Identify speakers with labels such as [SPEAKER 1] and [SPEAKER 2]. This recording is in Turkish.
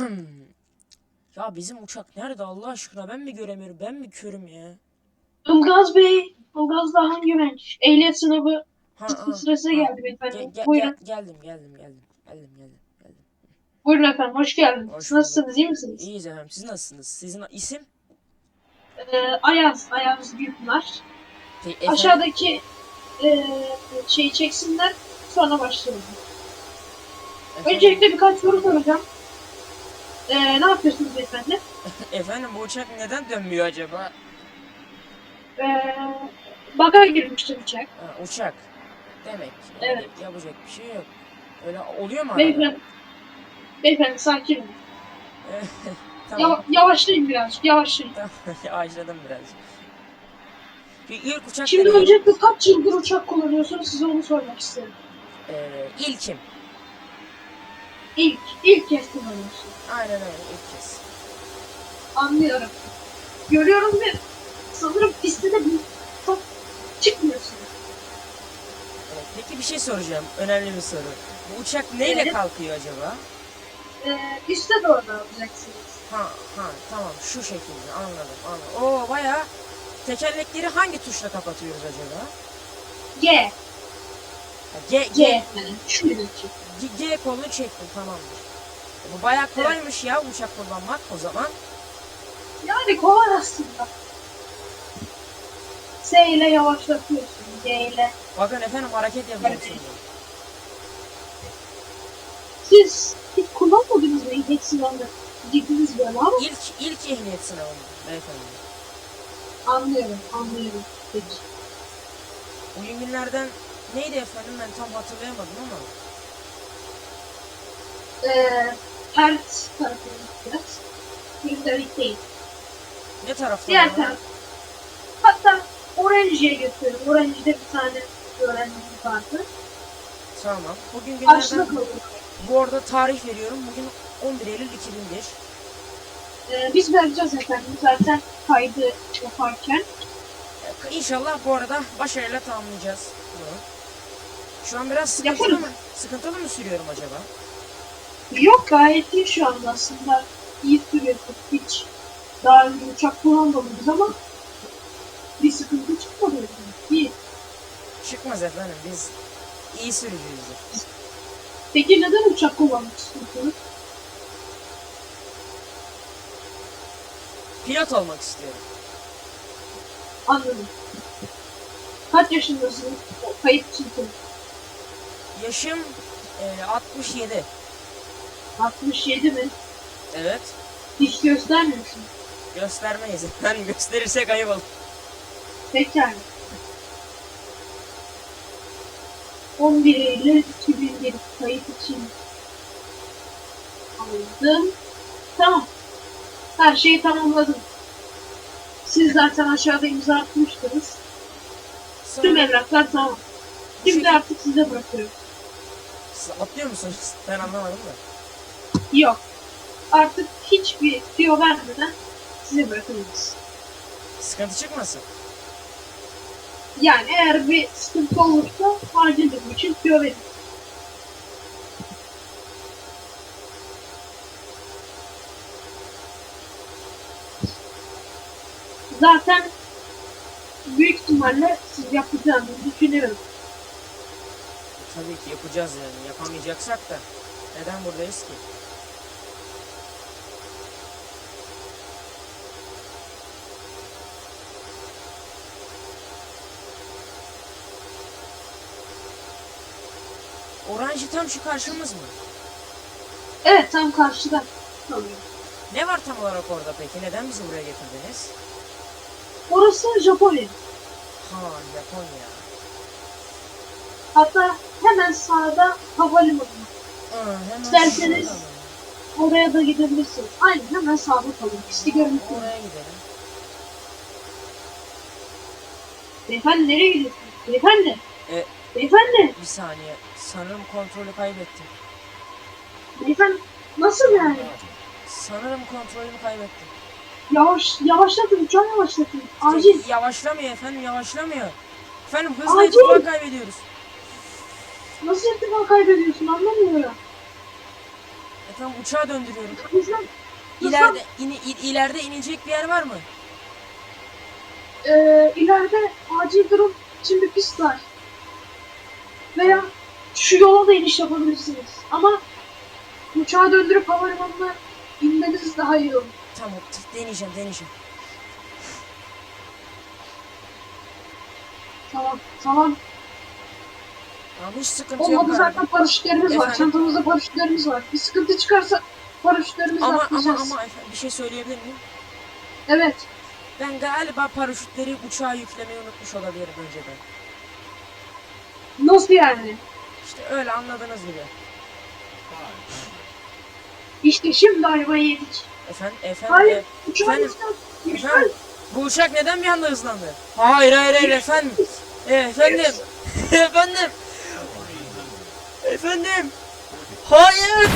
[SPEAKER 1] ya bizim uçak nerede Allah aşkına ben mi göremiyorum ben mi körüm ya?
[SPEAKER 2] Ilgaz Bey, Ilgaz Dahan Güvenç. Ehliyet sınavı
[SPEAKER 1] Ha, ha,
[SPEAKER 2] sırası
[SPEAKER 1] ha.
[SPEAKER 2] geldi beyefendi.
[SPEAKER 1] Ge- ge-
[SPEAKER 2] Buyurun.
[SPEAKER 1] ge- geldim geldim geldim geldim geldim geldim.
[SPEAKER 2] Buyurun efendim, hoş geldiniz.
[SPEAKER 1] Hoş
[SPEAKER 2] Nasılsınız, iyi misiniz?
[SPEAKER 1] İyiyiz efendim siz nasılsınız? Sizin isim?
[SPEAKER 2] Ee, Ayaz, Ayaz Gülpınar.
[SPEAKER 1] Pe- efendim?
[SPEAKER 2] Aşağıdaki e, şeyi çeksinler, sonra başlayalım.
[SPEAKER 1] Efendim,
[SPEAKER 2] Öncelikle birkaç soru soracağım. Ee, ne yapıyorsunuz beyefendi?
[SPEAKER 1] efendim bu uçak neden dönmüyor acaba?
[SPEAKER 2] Ee, baga girmiştir uçak.
[SPEAKER 1] Ha, uçak. Demek ki
[SPEAKER 2] Evet.
[SPEAKER 1] yapacak bir şey yok. Öyle oluyor mu arada?
[SPEAKER 2] Beyefendi, beyefendi sakin olun.
[SPEAKER 1] tamam.
[SPEAKER 2] Yava- yavaşlayın birazcık, yavaşlayın.
[SPEAKER 1] Tamam, Yavaşladım biraz. Bir ilk uçak
[SPEAKER 2] Şimdi
[SPEAKER 1] deneyi-
[SPEAKER 2] öncelikle kaç yıldır uçak kullanıyorsunuz size onu sormak isterim.
[SPEAKER 1] Ee, ilkim.
[SPEAKER 2] İlk, ilk kez kullanıyorsunuz.
[SPEAKER 1] Aynen öyle ilk kez.
[SPEAKER 2] Anlıyorum. Görüyorum ve sanırım pistte de bir çok çıkmıyorsunuz.
[SPEAKER 1] Evet, peki bir şey soracağım. Önemli bir soru. Bu uçak neyle
[SPEAKER 2] Evet.
[SPEAKER 1] kalkıyor acaba?
[SPEAKER 2] Ee, üste doğru alacaksınız.
[SPEAKER 1] Ha ha tamam şu şekilde anladım anladım. Oo bayağı tekerlekleri hangi tuşla kapatıyoruz acaba?
[SPEAKER 2] G,
[SPEAKER 1] G,
[SPEAKER 2] G.
[SPEAKER 1] G,
[SPEAKER 2] Yani şöyle çek.
[SPEAKER 1] G, G kolunu çektim tamamdır. Bu bayağı kolaymış ya uçak kullanmak o zaman.
[SPEAKER 2] Yani kolay aslında. S ile yavaşlatıyorsun. G ile.
[SPEAKER 1] Bakın efendim hareket yapıyorum
[SPEAKER 2] Evet. Siz hiç kullanmadınız mı ehliyet sınavını? Gittiniz böyle ama
[SPEAKER 1] İlk, ilk ehliyet sınavım beyefendi.
[SPEAKER 2] anlıyorum, anlıyorum. Peki.
[SPEAKER 1] Bugün günlerden neydi efendim ben tam hatırlayamadım ama.
[SPEAKER 2] Ee, ters tarafına gideceğiz. Gündelik değil.
[SPEAKER 1] Ne tarafta?
[SPEAKER 2] Diğer taraf. Hatta Orange'ye götürüyorum. Orange'de bir tane öğrencimiz vardı.
[SPEAKER 1] Tamam. Bugün günlerden bu arada tarih veriyorum. Bugün 11 Eylül 2001.
[SPEAKER 2] Ee, biz vereceğiz efendim zaten kaydı yaparken.
[SPEAKER 1] İnşallah bu arada başarıyla tamamlayacağız bunu. Şu an biraz sıkıntılı mı? Sıkıntılı mı sürüyorum acaba?
[SPEAKER 2] Yok gayet iyi şu anda aslında. İyi sürüyorsun. Hiç daha önce uçak kullanmadınız ama bir sıkıntı çıkmadı. İyi.
[SPEAKER 1] Çıkmaz efendim biz iyi sürücüyüzdür.
[SPEAKER 2] Peki neden uçak kullanmak istiyorsunuz?
[SPEAKER 1] Pilot olmak istiyorum.
[SPEAKER 2] Anladım. Kaç yaşındasınız? Kayıt için.
[SPEAKER 1] Yaşım e, 67.
[SPEAKER 2] 67 mi?
[SPEAKER 1] Evet.
[SPEAKER 2] Hiç göstermiyorsun.
[SPEAKER 1] Göstermeyiz efendim. Gösterirsek ayıp olur.
[SPEAKER 2] Pekala. 11 Eylül 2001 kayıt için aldım. Tamam. Her şeyi tamamladım. Siz zaten aşağıda imza atmıştınız. Tüm evraklar tamam. Şimdi artık size bırakıyorum.
[SPEAKER 1] Siz atlıyor musunuz? Ben anlamadım da.
[SPEAKER 2] Yok. Artık hiçbir tüyo vermeden size bırakıyoruz.
[SPEAKER 1] Sıkıntı çıkmasın.
[SPEAKER 2] Yani eğer bir sıkıntı olursa acil durum için tüyo verin. Zaten büyük ihtimalle siz yapacağınızı düşünüyorum.
[SPEAKER 1] Tabii ki yapacağız yani. Yapamayacaksak da neden buradayız ki? Orange tam şu karşımız mı?
[SPEAKER 2] Evet tam karşıda.
[SPEAKER 1] Ne var tam olarak orada peki? Neden bizi buraya getirdiniz?
[SPEAKER 2] Orası Japonya.
[SPEAKER 1] Ha Japonya.
[SPEAKER 2] Hatta hemen sağda havalimanı.
[SPEAKER 1] Hemen
[SPEAKER 2] İsterseniz-? Oraya da gidebilirsiniz. Aynen hemen sağda kalıyor. Pisti görüntü.
[SPEAKER 1] Oraya gidelim.
[SPEAKER 2] Beyefendi nereye gidiyorsunuz? Beyefendi.
[SPEAKER 1] E-
[SPEAKER 2] Beyefendi.
[SPEAKER 1] Bir saniye. Sanırım kontrolü kaybettim.
[SPEAKER 2] Beyefendi. Nasıl yani?
[SPEAKER 1] Sanırım kontrolümü kaybettim.
[SPEAKER 2] Yavaş, yavaşlatın. Uçağı yavaşlatın. Acil.
[SPEAKER 1] Yavaşlamıyor efendim yavaşlamıyor. Efendim hızla
[SPEAKER 2] Acil.
[SPEAKER 1] irtifa kaybediyoruz.
[SPEAKER 2] Nasıl irtifa kaybediyorsun anlamıyorum.
[SPEAKER 1] E tamam uçağı döndürüyorum.
[SPEAKER 2] Hızlan.
[SPEAKER 1] İleride, ini, il- ileride inecek bir yer var mı?
[SPEAKER 2] Ee, ileride acil durum için bir pist var. Veya şu yola da iniş yapabilirsiniz. Ama uçağı döndürüp havalimanına inmeniz daha iyi olur.
[SPEAKER 1] Tamam t- deneyeceğim deneyeceğim.
[SPEAKER 2] Tamam, tamam.
[SPEAKER 1] Tamam hiç sıkıntı yok.
[SPEAKER 2] Olmadı
[SPEAKER 1] galiba.
[SPEAKER 2] zaten paraşütlerimiz var.
[SPEAKER 1] Efendim?
[SPEAKER 2] Çantamızda paraşütlerimiz var. Bir sıkıntı çıkarsa paraşütlerimizle
[SPEAKER 1] Ama ama
[SPEAKER 2] atlayacağız.
[SPEAKER 1] ama efendim bir şey söyleyebilir miyim?
[SPEAKER 2] Evet.
[SPEAKER 1] Ben galiba paraşütleri uçağa yüklemeyi unutmuş olabilirim önceden.
[SPEAKER 2] Nasıl yani?
[SPEAKER 1] İşte öyle anladığınız gibi.
[SPEAKER 2] İşte şimdi ayvayı yedik.
[SPEAKER 1] Efendim efendim
[SPEAKER 2] Hayır,
[SPEAKER 1] e, efendim bu uçak neden bir anda hızlandı? Hayır hayır hayır efendim. E, efendim. efendim. Efendim. Hayır.